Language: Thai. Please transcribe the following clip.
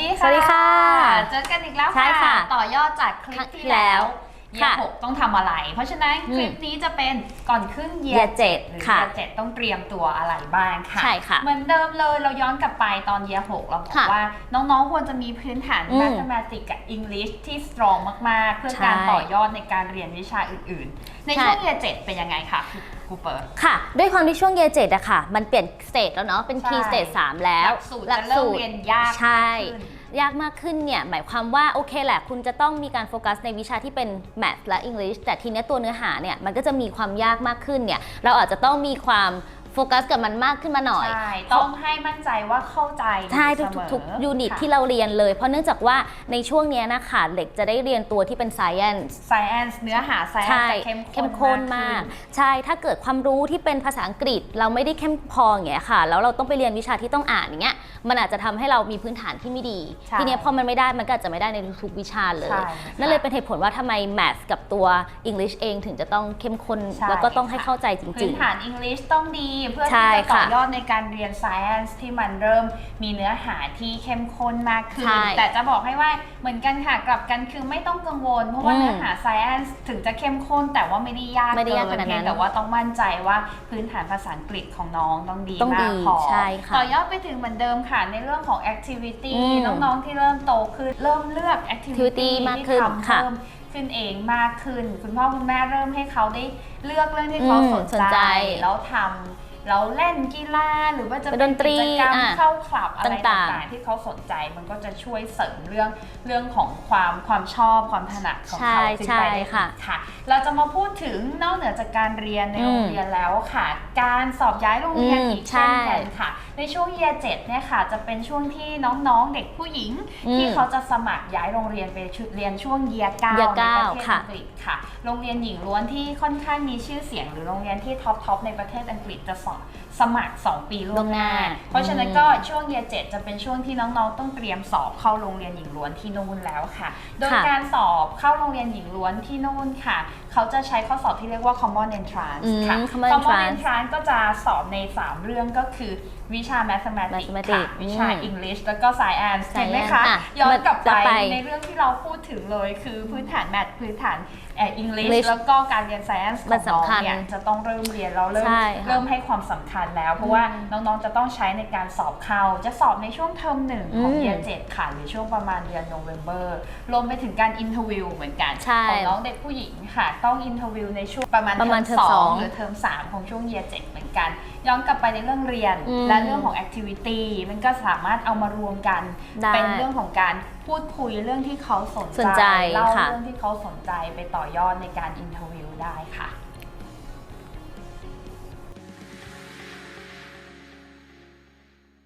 ดีสวัสดีค่ะเจอกันอีกแล้วใช่ค่ะ ต่อยอดจากคลิปที่ที่แล้แล้ววเยียค่ะหกต้องทำอะไร เพราะฉะนั้นอืมคลิปนี้จะเป็นก่อนขึ้นเยีย Year เจ็ดหรือค่ะเยียเจ็ดต้องเตรียมตัวอะไรบ้างค่ะ ใช่ค่ะ เหมือนเดิมเลยเราย้อนกลับไปตอนเยียหกเราบอกค่ะว่าน้องๆควรจะมีพื้นฐานอืม mathematics กับ English ที่ strong มากๆ เพื่อการใช่ต่อยอดในการเรียนวิชาอื่นๆ ในใช่ช่วงเยียเจ็ดเป็นยังไงคะครูเปิด ค่ะ ด้วยความที่ช่วงเยเจ็ดอะค่ะ มันเปลี่ยนสเตจแล้วเนาะ เป็นใช่ P สเตจสามแล้ว หลักสูตรจะเริ่มเรียนยากใช่ ขึ้น ยากมากขึ้นเนี่ย หมายความว่าโอเคแหละ คุณจะต้องมีการโฟกัสในวิชาที่เป็น Math และ English แต่ทีเนี้ยตัวเนื้อหาเนี่ย มันก็จะมีความยากมากขึ้นเนี่ย เราอาจจะต้องมีความ โฟกัสกับมันมากขึ้นมาหน่อย ใช่ ต้องให้มั่นใจว่าเข้าใจใช่อยู่ทุกเสมอๆทุกยูนิตค่ะที่เราเรียนเลย เพราะเนื่องจากว่าในช่วงเนี้ยนะคะเด็กจะได้เรียนตัวที่เป็น science science เนื้อหา science ใช่จะเข้มเข้มข้นมากขึ้ใช่ถ้าเกิดความรู้ที่เป็นภาษาอังกฤษ เราไม่ได้เข้มพออย่างเงี้ยค่ะแล้วเราต้องไปเรียนวิชาที่ต้องอ่านอย่างเงี้ยมันอาจจะทำให้เรามีพื้นฐานที่ไม่ดี ใช่ทีเนี้ยพอมันไม่ได้มันก็อาจจะไม่ได้ในทุกๆวิชาเลย ใช่นั่นเลยเป็นเหตุผลว่าทำไม math กับตัว English เองถึงจะต้องเข้มข้นใช่ แล้วก็ต้องให้เข้าใจจพื้รินง ฐาน English ต้องดีเพื่อใช่ที่จะต่อค่ะยอดในการเรียน science ที่มันเริ่มมีเนื้อหาที่เข้มข้นมากขึ้น ใช่แต่จะบอกให้ว่าเหมือนกันค่ะกลับกันคือไม่ต้องกังวล เพราะว่าอืมเนื้อหา science ถึงจะเข้มข้น แต่ว่าไม่ได้ยากไม่ได้ยากเกิขนาดนั้นเพียงแต่ว่าต้องมั่นใจว่าพื้นฐานภาษาอังกฤษของน้องต้องดีต้องมาดีกพอใช่ค่ะต่อยอดไปถึงเหมือนเดิมค่ะในเรื่องของ activity อืมน้องๆที่เริ่มโตขึ้นเริ่มเลือก activity activity มากที่ขึ้นทำค่ะ เพิ่ม ขึ้นเองมากขึ้น คุณพ่อคุณแม่เริ่มให้เขาได้เลือกเรื่องที่เขาอืมสนสนใจ ใจ แล้วทำ แล้วเล่นกีฬาหรือว่าจะเป็นเป็ดนนตรีกิจกรรมอะเข้าคลับอะไรต่างๆต่างๆที่เขาสนใจมันก็จะช่วยเสริมเรื่องเรื่องของความความชอบความถนัดของเขาใช่ขึ้นใช่ไปได้อีกค่ะ ค่ะ เราจะมาพูดถึงนอกเหนือจากการเรียนในอืมโรงเรียนแล้วค่ะ การสอบย้ายโรงเรียนอืมอีกเช่นใช่กันค่ะ ในช่วงเยียเจ็ดเนี่ยค่ะ จะเป็นช่วงที่น้องๆเด็กผู้หญิง อืมที่เขาจะสมัครย้ายโรงเรียนไปชุดเรียนช่วงเยียเก้า year ในประเทศเก้าค่ะ อังกฤษค่ะ โรงเรียนหญิงล้วนที่ค่อนข้างมีชื่อเสียง หรือโรงเรียนที่ท็อปทอปในประเทศอังกฤษจะสอบสมัคร 2 ปีล่วงหน้าล่วงหน้า เพราะฉะนั้นอืมก็ช่วงเยียเจ็ดจะเป็นช่วงที่น้องๆ ต้องเตรียมสอบเข้าโรงเรียนหญิงล้วนที่นู่นแล้วค่ะ โดยค่ะการสอบเข้าโรงเรียนหญิงล้วนที่นู่นค่ะ เขาจะใช้ข้อสอบที่เรียกว่า common entrance อืมค่ะ common entrance entrance ก็จะสอบใน 3 เรื่องก็คือวิชา mathematics ค่ะ mathematics วิชา อืม English แล้วก็ science เห็นไหม science คะอะย้อนกลับจะไปไปในเรื่องที่เราพูดถึงเลยคือพื้นฐาน math พื้นฐานเอ่อ English English แล้วก็การเรียน science ขมัอนงน้องสำคัญเนี่ยจะต้องเริ่มเรียนแล้วเริ่มใช่ค่ะเริ่มให้ความสำคัญแล้ว เพราะว่าน้องๆจะต้องใช้ในการสอบเข้า จะสอบในช่วงเทอมหนึ่งของอืม เดือนเจ็ดค่ะหรือช่วงประมาณเดือนโนเวม ber รวมไปถึงการอินเทอร์วิวเหมือนกัน ใช่ ของน้องเด็กผู้หญิงค่ะต้องอินเทอร์วิวในช่วงประมาณประมาณเทอมเทอมสสอองงหรือเทอมสามของช่วงเยียเจ็ดเหมือนกัน ย้อนกลับไปในเรื่องเรียนอืมและเรื่องของ activity มันก็สามารถเอามารวมกันได้เป็นเรื่องของการพูดคุยเรื่องที่เขาสนสนใจเล่าค่ะเรื่องที่เขาสนใจไปต่อยอดในการอินเทอร์วิวได้ค่ะ